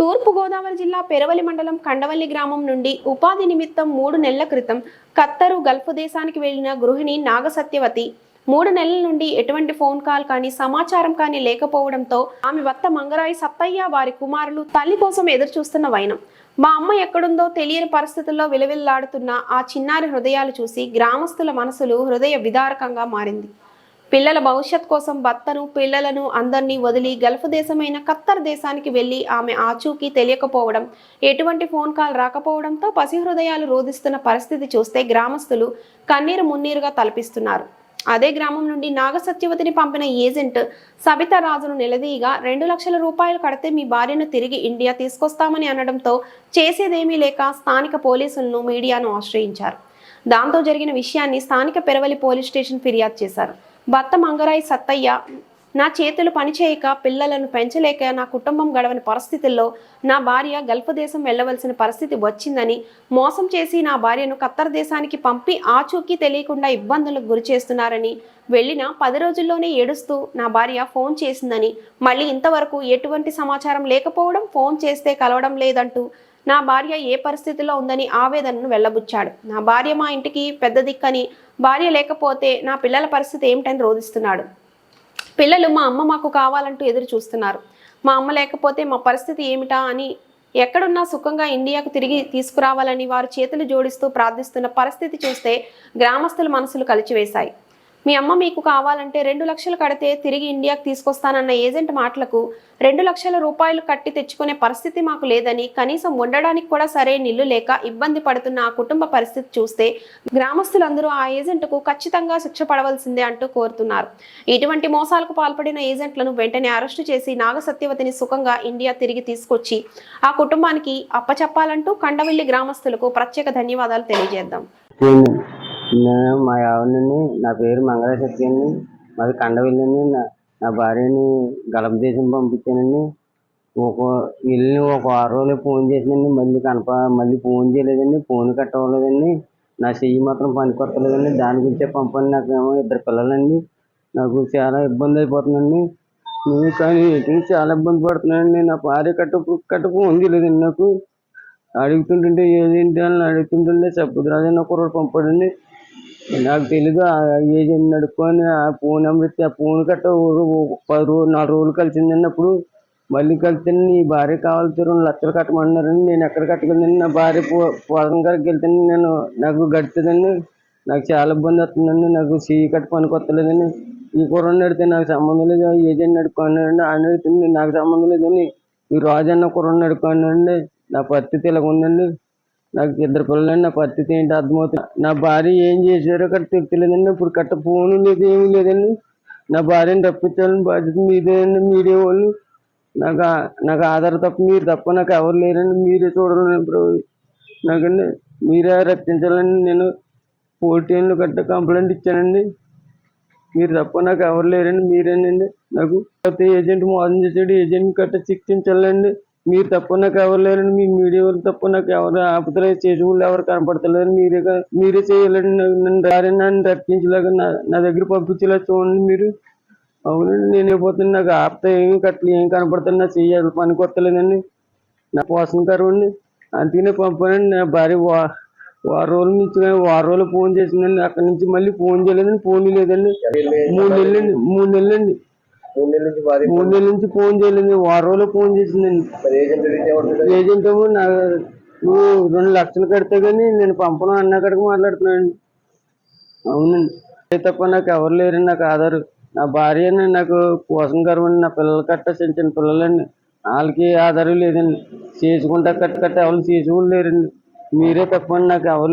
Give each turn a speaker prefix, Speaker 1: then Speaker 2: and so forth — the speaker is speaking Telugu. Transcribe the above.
Speaker 1: తూర్పుగోదావరి జిల్లా పెరవలి మండలం కండవల్లి గ్రామం నుండి ఉపాధి నిమిత్తం మూడు నెలల క్రితం కత్తరు గల్ఫ్ దేశానికి వెళ్ళిన గృహిణి నాగసత్యవతి మూడు నెలల నుండి ఎటువంటి ఫోన్ కాల్ కానీ సమాచారం కానీ లేకపోవడంతో ఆమె భర్త మంగరాయి సత్తయ్య వారి కుమారులు తల్లి కోసం ఎదురు చూస్తున్న వైనం. మా అమ్మ ఎక్కడుందో తెలియని పరిస్థితుల్లో విలవిల్లాడుతున్న ఆ చిన్నారి హృదయాలు చూసి గ్రామస్తుల మనసులు హృదయ విదారకంగా మారింది. పిల్లల భవిష్యత్ కోసం భర్తను పిల్లలను అందరినీ వదిలి గల్ఫ్ దేశమైన ఖత్తర్ దేశానికి వెళ్ళి ఆమె ఆచూకీ తెలియకపోవడం ఎటువంటి ఫోన్ కాల్ రాకపోవడంతో పసి హృదయాలు రోధిస్తున్న పరిస్థితి చూస్తే గ్రామస్తులు కన్నీరు మున్నీరుగా తలపిస్తున్నారు. అదే గ్రామం నుండి నాగసత్యవతిని పంపిన ఏజెంట్ సబితా రాజును నిలదీయగా రెండు లక్షల రూపాయలు కడితే మీ భార్యను తిరిగి ఇండియా తీసుకొస్తామని అనడంతో చేసేదేమీ లేక స్థానిక పోలీసులను మీడియాను ఆశ్రయించారు. దాంతో జరిగిన విషయాన్ని స్థానిక పెరవలి పోలీస్ స్టేషన్ ఫిర్యాదు చేశారు. భర్త మంగరాయి సత్తయ్య నా చేతులు పనిచేయక పిల్లలను పెంచలేక నా కుటుంబం గడవని పరిస్థితుల్లో నా భార్య గల్ఫ్ దేశం వెళ్ళవలసిన పరిస్థితి వచ్చిందని మోసం చేసి నా భార్యను ఖత్తర్ దేశానికి పంపి ఆచూకీ తెలియకుండా ఇబ్బందులకు గురి చేస్తున్నారని వెళ్ళిన పది రోజుల్లోనే ఏడుస్తూ నా భార్య ఫోన్ చేసిందని మళ్ళీ ఇంతవరకు ఎటువంటి సమాచారం లేకపోవడం ఫోన్ చేస్తే కలవడం లేదంటూ నా భార్య ఏ పరిస్థితిలో ఉందని ఆవేదనను వెళ్ళబుచ్చాడు నా భార్య మా ఇంటికి పెద్ద దిక్కని భార్య లేకపోతే నా పిల్లల పరిస్థితి ఏమిటని రోధిస్తున్నాడు. పిల్లలు మా అమ్మ మాకు కావాలంటూ ఎదురు చూస్తున్నారు. మా అమ్మ లేకపోతే మా పరిస్థితి ఏమిటా అని ఎక్కడున్నా సుఖంగా ఇండియాకు తిరిగి తీసుకురావాలని వారు చేతులు జోడిస్తూ ప్రార్థిస్తున్న పరిస్థితి చూస్తే గ్రామస్తుల మనసులు కలిచివేశాయి. మీ అమ్మ మీకు కావాలంటే రెండు లక్షలు కడితే తిరిగి ఇండియాకు తీసుకొస్తానన్న ఏజెంట్ మాటలకు రెండు లక్షల రూపాయలు కట్టి తెచ్చుకునే పరిస్థితి మాకు లేదని కనీసం ఉండడానికి కూడా సరైన ఇల్లు లేక ఇబ్బంది పడుతున్న ఆ కుటుంబ పరిస్థితి చూస్తే గ్రామస్తులందరూ ఆ ఏజెంట్కు ఖచ్చితంగా శిక్ష పడవలసిందే అంటూ కోరుతున్నారు. ఇటువంటి మోసాలకు పాల్పడిన ఏజెంట్లను వెంటనే అరెస్టు చేసి నాగసత్యవతిని సుఖంగా ఇండియా తిరిగి తీసుకొచ్చి ఆ కుటుంబానికి అప్పచెప్పాలంటూ కండవిల్లి గ్రామస్తులకు ప్రత్యేక ధన్యవాదాలు తెలియజేద్దాం.
Speaker 2: నేను మా ఆవిడని నా పేరు మంగళ సత్యండి మాది కండవెల్లండి నా నా భార్యని గలప దేశం పంపించానండి. ఒక వెళ్ళి ఒక వారం రోజులు ఫోన్ చేసినండి మళ్ళీ కనప మళ్ళీ ఫోన్ చేయలేదండి. ఫోన్ కట్టవలేదండి. నా చెయ్యి మాత్రం పనికొత్తలేదండి దాని గురించే పంపండి. నాకు ఏమో ఇద్దరు పిల్లలండి. నాకు చాలా ఇబ్బంది అయిపోతుందండి. నేను కానీ ఎటు చాలా ఇబ్బంది పడుతున్నానండి. నా భార్య కట్ట కట్ట ఫోన్ చేయలేదండి నాకు. అడుగుతుంటుంటే ఏదేంటి అని అడుగుతుంటుంటే సబ్బుద్రాజు కుర్రోడు పంపాడండి. నాకు తెలుగు ఏజెంట్ నడుపుకొని ఆ ఫోన్ నెంబర్ ఇస్తే ఆ ఫోన్ కట్ట ఓ- ఓ- పది రోజులు నాలుగు రోజులు కలిసింది అన్నప్పుడు మళ్ళీ కలిస్తే నీ భార్య కావాల్సి రెండు లక్షలు కట్టమన్నారని నేను ఎక్కడ కట్టగలండి నా భార్య పో పోదం గారికి వెళ్తాను నేను నాకు గడుతుందండి నాకు చాలా ఇబ్బంది వస్తుందండి నాకు సీ కట్ట పనికొత్తలేదని ఈ కూర నడితే నాకు సంబంధం లేదు ఏజెంట్ నడుపుకున్నాడండి ఆయన అడుగుతుంది నాకు సంబంధం లేదని ఈ రాజు అన్న కుర్రని నా పరిస్థితి ఇలాగ ఉందండి నాకు ఇద్దరు పిల్లలండి నా పరిస్థితి ఏంటి అర్థమవుతుంది నా భార్య ఏం చేశారో కట్ట తెలియలేదండి ఇప్పుడు కట్ట ఫోన్ లేదు ఏమీ లేదండి. నా భార్యని తప్పించాలని బాధ్యత మీదేనండి మీరే వాళ్ళు. నాకు నాకు ఆధార్ తప్ప మీరు తప్ప నాకు ఎవరు లేరండి మీరే చూడాలని ఇప్పుడు నాకండి మీరే రక్షించాలని నేను పోటీలు గట్ట కంప్లైంట్ ఇచ్చానండి. మీరు తప్ప నాకు ఎవరు లేరండి మీరేనండి. నాకు కొత్త ఏజెంట్ మోసం చేసాడు ఏజెంట్ గట్ట శిక్షించాలండి. మీరు తప్ప నాకు ఎవరు లేరండి మీ మీడియా వాళ్ళు తప్ప నాకు ఎవరు ఆపుతలే చేసే వాళ్ళు ఎవరు కనపడతలేరు మీరే మీరే చేయాలండి నన్ను దారి నన్ను రక్షించలేక నా నా దగ్గర పంపించేలా చూడండి మీరు. అవునండి నేను అయిపోతుంది నాకు ఆపితే ఏమి కట్టలు ఏం కనపడుతుంది నా చెయ్యాలి పని కొత్తలేదండి నా కోసం కరువండి అందుకనే పంపానండి నా భార్య వా వారం రోజుల నుంచి వారం రోజులు ఫోన్ చేసిందండి అక్కడి నుంచి మళ్ళీ ఫోన్ చేయలేదండి ఫోన్ లేదండి. మూడు నెలలండి మూడు నెలలండి.
Speaker 3: మూడు నెలల నుంచి బాధ
Speaker 2: మూడు నెలల నుంచి ఫోన్ చేయలేదు వారం రోజులు ఫోన్ చేసిందండి
Speaker 3: మరి ఏజెంట్
Speaker 2: ఏమో నా నువ్వు రెండు లక్షలు కడితే కానీ నేను పంపను అన్న కడికి మాట్లాడుతున్నానండి. అవునండి. తప్ప నాకు ఎవరు లేరండి నాకు ఆధారు. నా భార్యని నాకు కోసం కరవండి నా పిల్లలు కట్ట చిన్న చిన్న పిల్లలండి. వాళ్ళకి ఆధారం లేదండి. చేసుకుంటా కట్ట కట్ట ఎవరు చేసుకుని లేరండి. మీరే తప్పండి నాకు ఎవరు